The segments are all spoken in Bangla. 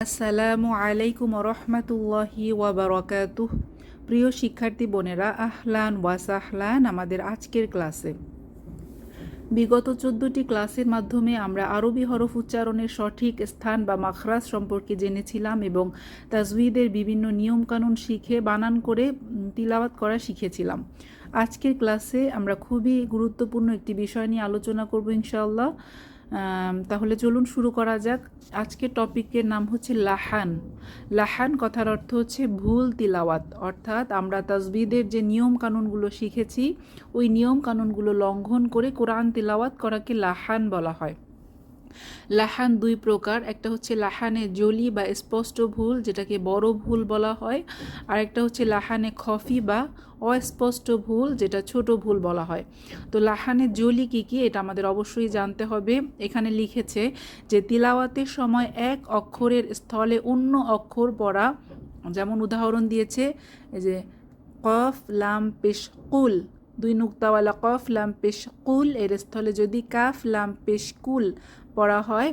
আসসালামু আলাইকুম রহমতুল্লাহি ওয়াবারকাতুহ। প্রিয় শিক্ষার্থী বোনেরা, আহলান ওয়াসাহলান আমাদের আজকের ক্লাসে। বিগত চোদ্দটি ক্লাসের মাধ্যমে আমরা আরবি হরফ উচ্চারণের সঠিক স্থান বা মাখরাজ সম্পর্কে জেনেছিলাম এবং তাজউইদের বিভিন্ন নিয়মকানুন শিখে, বানান করে তিলাওয়াত করা শিখেছিলাম। আজকের ক্লাসে আমরা খুবই গুরুত্বপূর্ণ একটি বিষয় নিয়ে আলোচনা করব ইনশাআল্লাহ। তাহলে চলুন শুরু করা যাক। আজকে টপিকের নাম হচ্ছে লাহান। লাহান কথার অর্থ হচ্ছে ভুল তিলাওয়াত। অর্থাৎ আমরা তাজবিদের যে নিয়ম কানুনগুলো শিখেছি, ওই নিয়ম কানুনগুলো লঙ্ঘন করে কোরআন তিলাওয়াত করাকে লাহান বলা হয়। লাহান দুই প্রকার, একটা হচ্ছে লাহানে জলি বা স্পষ্ট ভুল, যেটাকে বড় ভুল বলা হয়, আর একটা হচ্ছে লাহানে খফি বা অস্পষ্ট ভুল, যেটা ছোট ভুল বলা হয়। তো লাহানে জলি কি কি, এটা আমাদের অবশ্যই জানতে হবে। এখানে লিখেছে যে তিলাওয়াতের সময় এক অক্ষরের স্থলে অন্য অক্ষর পড়া, যেমন উদাহরণ দিয়েছে যে কফ, লাম, পেশ, কুল। দুই নুক্তাওয়ালা কফ লাম পেশ কুল, এর স্থলে যদি কাফ লাম পেশ কুল পড়া হয়,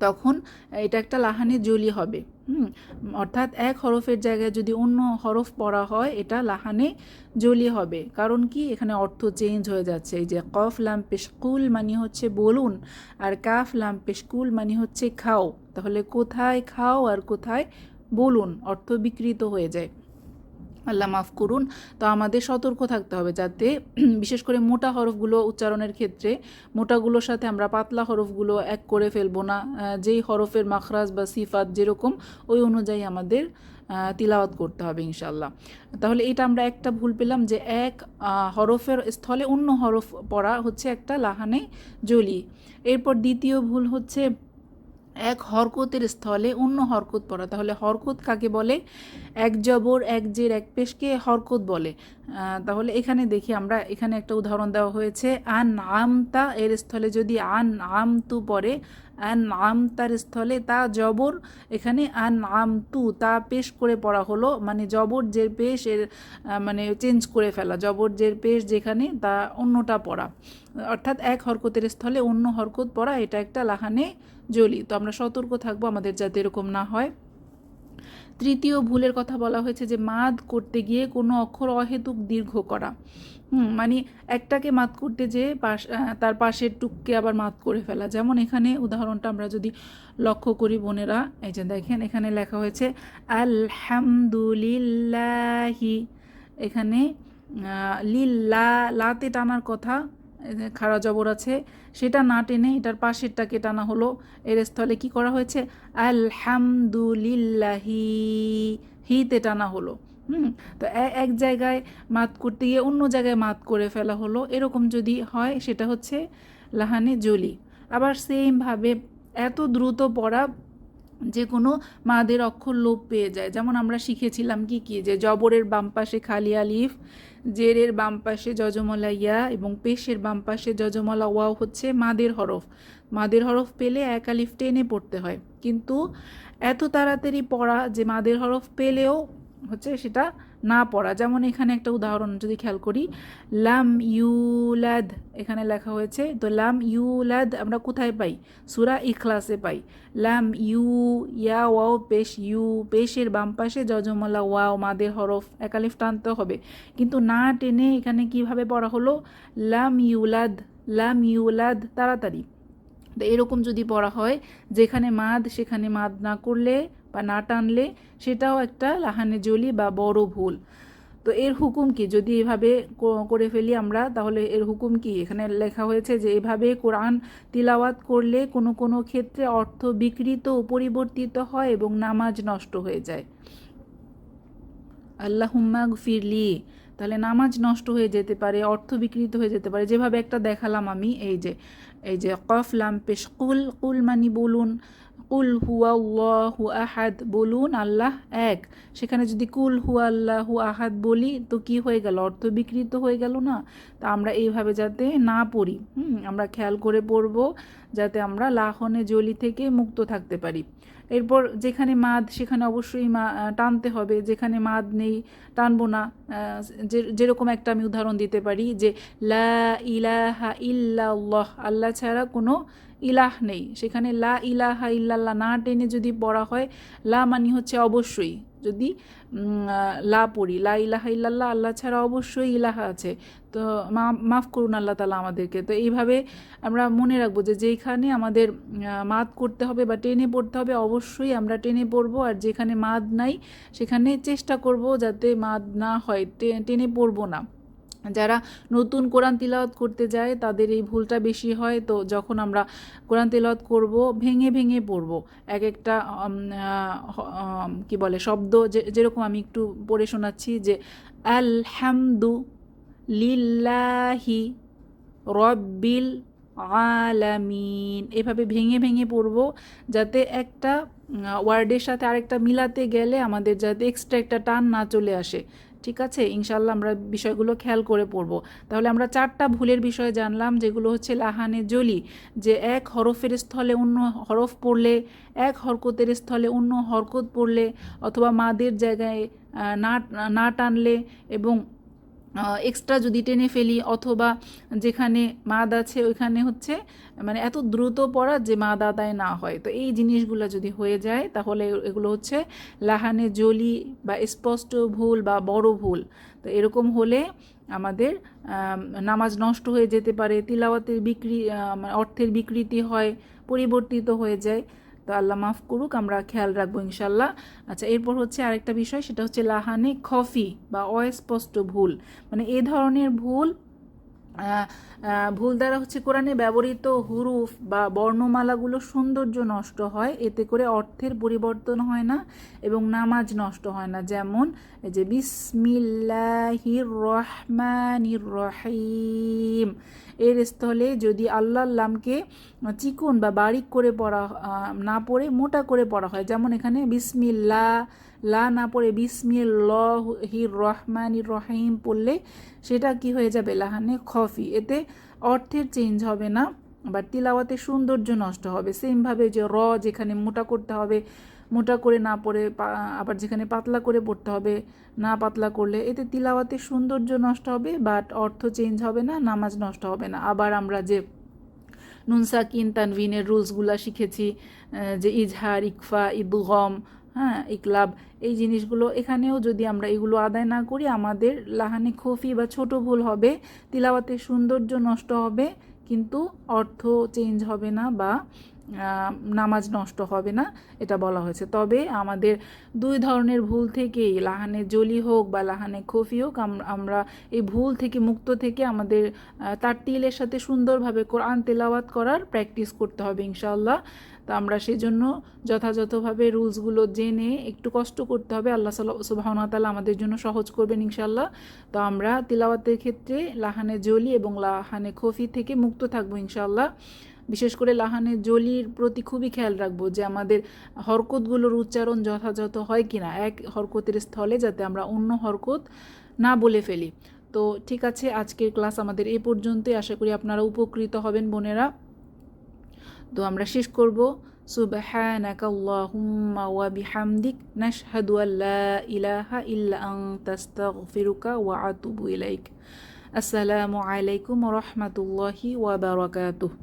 তখন এটা একটা লাহানে জলি হবে। হুম, অর্থাৎ এক হরফের জায়গায় যদি অন্য হরফ পড়া হয়, এটা লাহানে জলি হবে। কারণ কি? এখানে অর্থ চেঞ্জ হয়ে যাচ্ছে। এই যে কফ লাম পেশকুল মানে হচ্ছে বলুন, আর কাফ লাম পেশকুল মানে হচ্ছে খাও। তাহলে কোথায় খাও আর কোথায় বলুন? অর্থ বিকৃত হয়ে যায়। আল্লাহ মাফ করুন। তো আমাদের সতর্ক থাকতে হবে যাতে বিশেষ করে মোটা হরফগুলো উচ্চারণের ক্ষেত্রে, মোটাগুলোর সাথে আমরা পাতলা হরফগুলো এক করে ফেলব না। যেই হরফের মাখরাজ বা সিফাত যেরকম, ওই অনুযায়ী আমাদের তিলাওয়াত করতে হবে ইনশাল্লাহ তাহলে এটা আমরা একটা ভুল পেলাম যে এক হরফের স্থলে অন্য হরফ পড়া হচ্ছে একটা লাহানে জলি। এরপর দ্বিতীয় ভুল হচ্ছে এক হরকতের স্থলে অন্য হরকত পড়া। তাহলে হরকত কাকে বলে? এক জবর, এক জের, এক পেশকে হরকত বলে। তাহলে এখানে দেখি আমরা, এখানে একটা উদাহরণ দেওয়া হয়েছে, আন আমতা, এর স্থলে যদি আন আমতু পড়ে আন তার স্থলে তা জবর, এখানে আন আমতু তা পেশ করে পড়া হলো মানে জবর জের পেশ, এর মানে চেঞ্জ করে ফেলা, জবর জের পেশ যেখানে, তা অন্যটা পড়া। অর্থাৎ এক হরকতের স্থলে অন্য হরকত পড়া, এটা একটা লাহানে জলি। তো আমরা সতর্ক থাকব, আমাদের যাতে এরকম না হয়। তৃতীয় ভুলের কথা বলা হয়েছে যে মাদ করতে গিয়ে কোনো অক্ষর অহেতুক দীর্ঘ করা। হুম মানে একটাকে মাত করতে যেয়ে পাশ তার পাশের টুককে আবার মাত করে ফেলা। যেমন এখানে উদাহরণটা আমরা যদি লক্ষ্য করি বোনেরা, এই যে দেখেন এখানে লেখা হয়েছে, আলহামদুলিল্লাহি। এখানে লিল্লা, লাতে টানার কথা খাড়া জবর আছে। সেটা না টেনে এটার পাশেরটাকে টানা হলো। এর স্থলে কি করা হয়েছে? আলহামদুলিল্লাহি, হিতে টানা হলো। হুম, তো এক জায়গায় মাত করতে গিয়ে অন্য জায়গায় মাত করে ফেলা হলো। এরকম যদি হয়, সেটা হচ্ছে লাহানে জলি। আবার সেমভাবে এত দ্রুত পড়া যে কোনো মাদের অক্ষর লোপ পেয়ে যায়। যেমন আমরা শিখেছিলাম কি কি যে জবরের বাম পাশে খালি আলিফ, জেরের বাম পাশে যজমলা ইয়া এবং পেশের বাম পাশে যজমলা ওয়াও হচ্ছে মাদের হরফ। মাদের হরফ পেলে এক আলিফ টেনে পড়তে হয়। কিন্তু এত তাড়াতাড়ি পড়া যে মাদের হরফ পেলেও হচ্ছে সেটা না পড়া। যেমন এখানে একটা উদাহরণ যদি খেয়াল করি, লাম ইউলাদ, এখানে লেখা হয়েছে, তো লাম ইউলাদ আমরা কোথায় পাই? সুরা ইখলাসে পাই। লাম ইউ, ইয়া, ওয়াও, পেশ, ইউ, পেশের বাম পাশে যজমলা, ওয়াও, মাদের হরফ একালিফ টানতে হবে। কিন্তু না টেনে এখানে কীভাবে পড়া হলো? লাম ইউলাদ লাম ইউলাদ, তাড়াতাড়ি। তো এরকম যদি পড়া হয়, যেখানে মাদ, সেখানে মাদ না করলে বা না টানলে সেটাও একটা লাহানে জলি বা বড় ভুল। তো এর হুকুম কি? যদি এভাবে করে ফেলি আমরা, তাহলে এর হুকুম কি? এখানে লেখা হয়েছে যে, এভাবে কোরআন তিলাওয়াত করলে কোনো কোনো ক্ষেত্রে অর্থ বিকৃত ও পরিবর্তিত হয় এবং নামাজ নষ্ট হয়ে যায়। আল্লাহুম্মা ফিরলি তাহলে নামাজ নষ্ট হয়ে যেতে পারে, অর্থ বিকৃত হয়ে যেতে পারে। যেভাবে একটা দেখালাম আমি, এই যে এই যে কফ লাম পেশ কুল কুল মানি বলুন কুল হুয়া হু আহাদ বলুন, আল্লাহ এক। সেখানে যদি কুল আল্লাহ আহাদ বলি, তো কি হয়ে গেল? অর্থ বিকৃত হয়ে গেল না? তা আমরা এইভাবে যাতে না পড়ি, হুম? আমরা খেয়াল করে পড়ব, যাতে আমরা লাহনে জলি থেকে মুক্ত থাকতে পারি। এরপর যেখানে মাদ, সেখানে অবশ্যই মা টানতে হবে। যেখানে মাদ নেই, টানবো না। যেরকম একটা আমি উদাহরণ দিতে পারি যে, লা ইলাহা ইল্লাল্লাহ, আল্লাহ ছাড়া কোনো ইলাহ নেই। সেখানে লা ইলাহা ইল্লাল্লাহ না টেনে যদি পড়া হয়, লা মানি হচ্ছে অবশ্যই। যদি লা পড়ি, লা ইলাহা ইল্লাল্লাহ, আল্লাহ ছাড়া অবশ্যই ইলাহা আছে। তো মা- মাফ করুন আল্লাহ তালা আমাদেরকে। তো এইভাবে আমরা মনে রাখব যে যেখানে আমাদের মাদ করতে হবে বা টেনে পড়তে হবে, অবশ্যই আমরা টেনে পড়ব। আর যেখানে মাদ নাই, সেখানে চেষ্টা করব যাতে মাদ না হয় টেনে পড়ব না। যারা নতুন কোরআন তিলাওয়াত করতে যায়, তাদের এই ভুলটা বেশি হয়। তো যখন আমরা কোরআন তিলাওয়াত করব, ভেঙে ভেঙে পড়ব, এক একটা কি বলে, শব্দ যে- যেরকম আমি একটু পড়ে শোনাচ্ছি যে, আলহামদু লিল্লাহি রব্বিল আলামিন। এভাবে ভেঙে ভেঙে পড়ব, যাতে একটা ওয়ার্ডের সাথে আরেকটা মিলাতে গেলে আমাদের যাতে এক্সট্রা একটা টান না চলে আসে। ঠিক আছে ইনশাল্লাহ আমরা বিষয়গুলো খেয়াল করে পড়ব। তাহলে আমরা চারটা ভুলের বিষয়ে জানলাম, যেগুলো হচ্ছে লাহানে জলি, যে এক হরফের স্থলে অন্য হরফ পড়লে, এক হরকতের স্থলে অন্য হরকত পড়লে, অথবা মাদের জায়গায় না না টানলে এবং এক্সট্রা যদি টেনে ফেলি অথবা যেখানে মাদ আছে ওইখানে হচ্ছে মানে এত দ্রুত পড়া যে মাদ আদায় না হয়। তো এই জিনিসগুলো যদি হয়ে যায়, তাহলে এগুলো হচ্ছে লাহানে জলি বা স্পষ্ট ভুল বা বড় ভুল। তো এরকম হলে আমাদের নামাজ নষ্ট হয়ে যেতে পারে, তিলাওয়াতের বিক্রি মানে অর্থের বিকৃতি হয়, পরিবর্তিত হয়ে যায়। তো আল্লাহ মাফ করুক, আমরা খেয়াল রাখব ইনশাল্লাহ আচ্ছা এরপর হচ্ছে আরেকটা বিষয়, সেটা হচ্ছে লাহানে খফি বা অস্পষ্ট ভুল। মানে এ ধরনের ভুল ভুল দ্বারা হচ্ছে কোরআনে ব্যবহৃত হুরুফ বা বর্ণমালাগুলো সৌন্দর্য নষ্ট হয়, এতে করে অর্থের পরিবর্তন হয় না এবং নামাজ নষ্ট হয় না। যেমন যে, বিসমিল্লাহির রহমানির রহিম। এর স্থলে যদি আল্লাহর লামকে চিকন বা বারিক করে পড়া না পড়ে, মোটা করে পড়া হয়, যেমন এখানে বিসমিল্লা লা না পড়ে বিসমিল্লাহির রহমানির রহিম পড়লে সেটা কি হয়ে যাবে? লাহানে খফি এতে অর্থের চেঞ্জ হবে না বা তিলাওয়াতে সৌন্দর্য নষ্ট হবে। সেমভাবে যে র যেখানে মোটা করতে হবে, মোটা করে না পড়ে আবার যেখানে পাতলা করে পড়তে হবে, না পাতলা করলে এতে তিলাওয়াতে সৌন্দর্য নষ্ট হবে বাট অর্থ চেঞ্জ হবে না, নামাজ নষ্ট হবে না। আবার আমরা যে নুন সাকিন তানভিনের রুলসগুলা শিখেছি যে ইজহার, ইকফা ইদুগম হ্যাঁ ইকলাব এই জিনিসগুলো। এখানেও যদি আমরা এগুলো আদায় না করি, আমাদের লাহানে খফি বা ছোট ভুল হবে, তিলাওয়াতের সৌন্দর্য নষ্ট হবে, কিন্তু অর্থ চেঞ্জ হবে না বা নামাজ নষ্ট হবে না এটা বলা হয়েছে। তবে আমাদের দুই ধরনের ভুল থেকেই লাহানে জলি হোক বা লাহানে খফি হোক আমরা এই ভুল থেকে মুক্ত থেকে আমাদের আহ, তারতিলের সাথে সুন্দরভাবে কোরআন তেলাওয়াত করার প্র্যাকটিস করতে হবে ইনশাআল্লাহ। তো আমরা সেজন্য যথাযথভাবে রুলসগুলো জেনে একটু কষ্ট করতে হবে। আল্লাহ সুবাহতালা আমাদের জন্য সহজ করবেন ইনশাল্লাহ তো আমরা তিলাওয়াতের ক্ষেত্রে লাহানে জলি এবং লাহানে খফি থেকে মুক্ত থাকব ইনশাল্লাহ বিশেষ করে লাহানে জলির প্রতি খুবই খেয়াল রাখবো যে আমাদের হরকতগুলোর উচ্চারণ যথাযথ হয় কিনা এক হরকতের স্থলে যাতে আমরা অন্য হরকত না বলে ফেলি তো ঠিক আছে আজকের ক্লাস আমাদের এ পর্যন্তই আশা করি আপনারা উপকৃত হবেন বোনেরা তো আমরা শেষ করব سبحانك اللهم وبحمدك نشهد أن لا إله إلا أنت استغفرك وأتوب إليك السلام عليكم ورحمة الله وبركاته